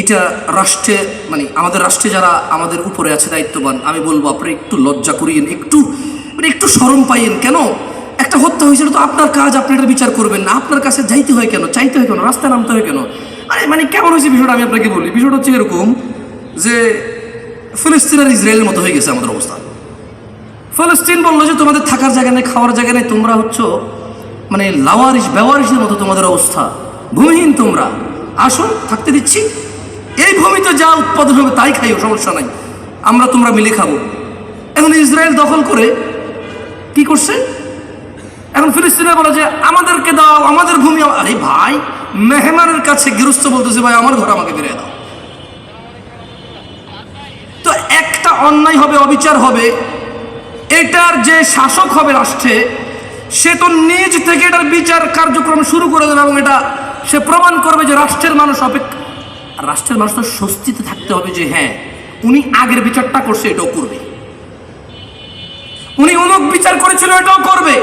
এটা রাষ্ট্রে মানে আমাদের রাষ্ট্রে যারা আমাদের উপরে আছে, দায়িত্ববান, আমি বলব আপনারা একটু লজ্জা করিয়েন, একটু মানে একটু সরম পাইয়েন। কেন? একটা হত্যা হয়েছিল তো আপনার কাজ, আপনি এটা বিচার করবেন না। আপনার কাছে যাইতে হয় কেন? চাইতে হয় কেন? রাস্তায় নামতে হয় কেন? আরে মানে কেমন হয়েছে বিষয়টা আমি আপনাকে বলি। বিষয়টা হচ্ছে এরকম যে, ফিলিস্তিন আর ইসরায়েলের মতো হয়ে গেছে আমাদের অবস্থা। ফলস্তিন বলল যে, তোমাদের থাকার জায়গা নেই, খাওয়ার জায়গা নেই, তোমরা হচ্ছ মানে লাওয়ারিস ব্যবহারিসের মতো তোমাদের অবস্থা। ভূমিহীন তোমরা। আসো থাকতে দিচ্ছি। এই ভূমিতে যা উৎপাদন হবে তাই খাইও, সমস্যা নাই। আমরা তোমরা মিলে খাব। এখন ইসরায়েল দখল করে কি করছে? এখন ফিলিস্তিনে বলে যে, আমাদেরকে দাও, আমাদের ভূমি আরে ভাই, মেহমানের কাছে গৃহস্থ বলতেছে, ভাই, আমার ঘর আমাকে ফিরিয়ে দাও। তো একটা অন্যায় হবে, অবিচার হবে। এটার যে শাসক হবে রাষ্ট্রে, সে তো নিজ থেকে এটার বিচার কার্যক্রম শুরু করে দেবে এবং এটা সে প্রমাণ করবে যে রাষ্ট্রের মানুষ অপেক্ষা আর রাষ্ট্রের মানুষ তো স্বস্তিতে থাকতে হবে যে হ্যাঁ উনি আগের বিচারটা করছে, এটাও করবে। উনি অমুক বিচার করেছিল, এটাও করবে।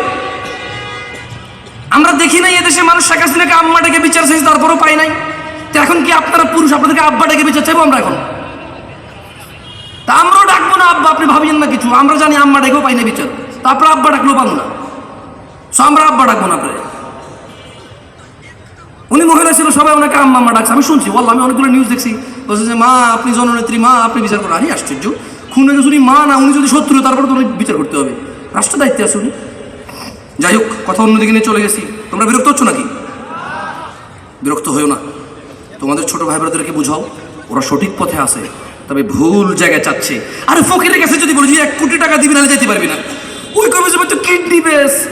আমরা দেখি নাই এদেশে মানুষ শেখ হাসিনাকে আম্মা ডেকে বিচার চাইছে তারপরেও পাই নাই। তো এখন কি আপনারা পুরুষ, আপনাদেরকে আব্বা ডেকে বিচার চাইব আমরা এখন? তা আমরাও ডাকবো না, আব্বা, আপনি ভাবিয়েন না কিছু। আমরা জানি আম্মা ডেকেও পাই না বিচার। তারপর আব্বা ডাকলেও পাবো না। সো আমরা আব্বা ডাকবো না আপনার উনি মহিলা ছিল, সবাই ওনাকে আম্মা আম্মা ডাকছে। আমি শুনছি বললাম আমি অনেকগুলো নিউজ দেখছি। বলছে যে, মা, আপনি জননেত্রী, মা, আপনি বিচার করেন। আরে, আশ্চর্য। খুনে গেছে উনি মা না, উনি যদি শত্রু, তারপরে তো বিচার করতে হবে। রাষ্ট্র দায়িত্বে আছে উনি। যাই হোক, কথা অন্যদিকে নিয়ে চলে গেছি। তোমরা বিরক্ত হচ্ছ নাকি? বিরক্ত হয়েও না। তোমাদের ছোট ভাই বোনদেরকে বুঝাও, ওরা সঠিক পথে আছে, তবে ভুল জায়গায় চাচ্ছে। আরে, ফকিরের কাছে যদি বলি এক কোটি টাকা দিবি, নাহলে যেতে পারবি না। ওই কবে যে কিডনি বেস।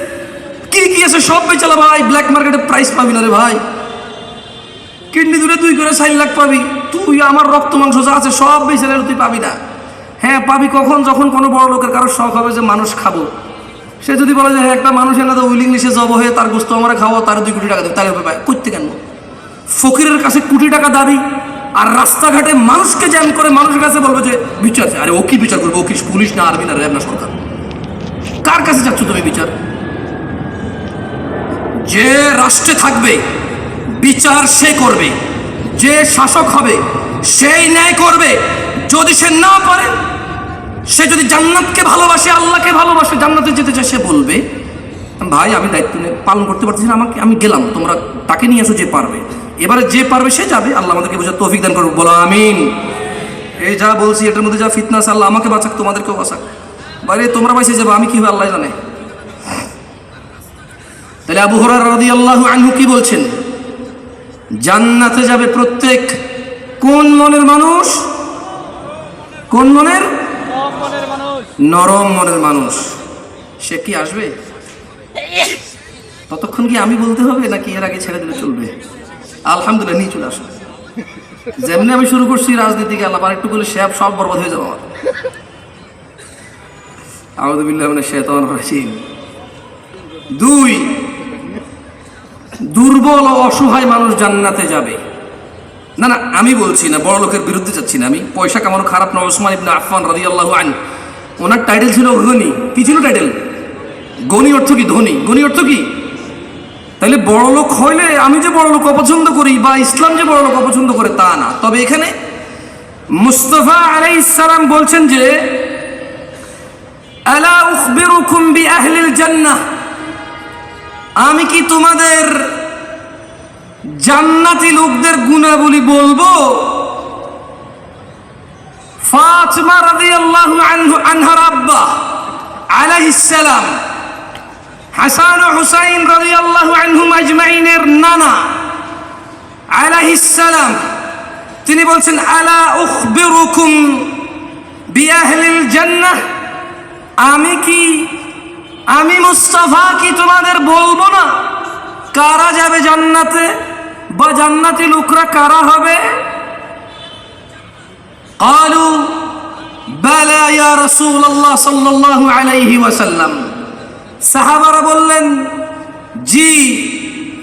কি কি আছে, সব বেচালা ভাই। ব্ল্যাক মার্কেটে প্রাইস পাবি না রে ভাই। কিডনি দূরে তুই করে চার লাখ পাবি। তুই আমার রক্ত, মাংস যা আছে সব বেচে তুই পাবি না। হ্যাঁ পাবি কখন? যখন কোনো বড় লোকের কারোর শখ হবে যে মানুষ খাব। সে যদি বলে যে হ্যাঁ একটা মানুষ এনে তো উইলিং লিসে জব হয়ে তার গোস্ত আমরা খাওয়া তার দুই কোটি টাকা দেবে। তাহলে হবে করতে কেন? ফকিরের কাছে কোটি টাকা দাবি, আর রাস্তাঘাটে মানুষকে জ্যাম করে মানুষের কাছে বলবে যে, বিচার আরে ও কি বিচার করবে? ও কি পুলিশ না আর্মি না র্যাব না সরকার? কার কাছে যাচ্ছ তুমি বিচার? যে রাষ্ট্রে থাকবে বিচার সে করবে। যে শাসক হবে, সেই ন্যায় করবে। যদি সে না পারে, সে যদি জান্নাতকে ভালোবাসে, আল্লাহকে ভালোবাসে, জান্নাতে যেতে চায়, সে বলবে, ভাই, আমি দায়িত্ব পালন করতে পারতেছি না, আমাকে, আমি গেলাম, তোমরা তাকে নিয়ে আসো যে পারবে। এবারে যে পারবে, সে যাবে, আল্লাহ আমাদেরকে বোঝার তৌফিক দান করবে বলো আমিন। এই যা বলছি, এটার মধ্যে যা ফিতনাস আল্লাহ আমাকে বাঁচাক, তোমাদেরকেও বাঁচাক। বাইরে তোমরা বাইসে যাব, আমি কি হবে আল্লাহ জানে। তাহলে আবু হরার রাদি আল্লাহ আনহু কি বলছেন? জান্নাতে যাবে প্রত্যেক কোন মনের মানুষ? কোন মনের? নরম মনের মানুষ। সে কি আসবে? ততক্ষণ কি আমি বলতে হবে নাকি এর আগে ছেড়ে দিলে চলবে? আলহামদুলিল্লাহ, নিয়ে চলে আসবে যেমনি আমি শুরু করছি রাজনীতিকে, আল্লাহ আর একটু বলে সব সব বরবাদ হয়ে যাব আমার। আউদুবিল্লাহ মানে শেতান রাজিম। দুই দুর্বল ও অসহায় মানুষ জান্নাতে যাবে। না না, আমি বলছি না, বড় লোকের বিরুদ্ধে যাচ্ছি না আমি। পয়সা কামানো খারাপ না, ওসমান ইবনে আফফান রাদিয়াল্লাহু আন ওনার টাইটেল ছিল গনি কি ছিল টাইটেল গনি অর্থ কি, ধনী? গনি অর্থ কি? তাহলে বড় লোক হইলে আমি যে বড় লোক অপছন্দ করি বা ইসলাম যে বড় লোক অপছন্দ করে তা না। তবে এখানে মুস্তফা আলাইহিস সালাম বলছেন যে, আলা উখবিরুকুম বি আহলিল জান্নাহ। আমি কি তোমাদের জান্নাতি লোকদের গুণাবলী বলব? ফাতিমা রাদিয়াল্লাহু আনহু আনহার আব্বা আলাইহিস সালাম, হাসান ও হুসাইন রাদিয়াল্লাহু আনহুম আজমাইনের নানা আলাইহিস সালাম, তিনি বলছেন, আলা উখবিরুকুম বিআহলিল জান্নাহ? আমি কি আমি মুস্তাফা কি তোমাদের বলবো না কারা যাবে জান্নাতে বা জান্নাতি লোকরা কারা হবে قالوا بلى يا رسول الله صلى الله عليه وسلم সাহাবারা বললেন জি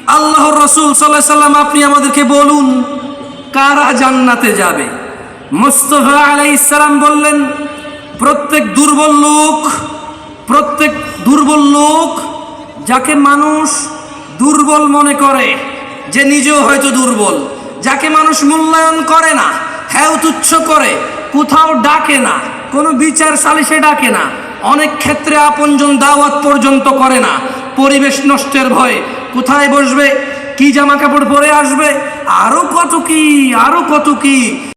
আল্লাহর রসুল সাল্লাহ সাল্লাম আপনি আমাদেরকে বলুন কারা জান্নাতে যাবে মুস্তফা আলাইহিস সালাম বললেন প্রত্যেক দুর্বল লোক প্রত্যেক দুর্বল লোক যাকে মানুষ দুর্বল মনে করে, যে নিজেও হয়তো দুর্বল, যাকে মানুষ মূল্যায়ন করে না হ্যাঁ তুচ্ছ করে, কোথাও ডাকে না, কোনো বিচার সালিশে ডাকে না, অনেক ক্ষেত্রে আপনজন দাওয়াত পর্যন্ত করে না, পরিবেশ নষ্টের ভয়ে। কোথায় বসবে? কি জামা কাপড় পরে আসবে? আরও কত কি আরও কত কি?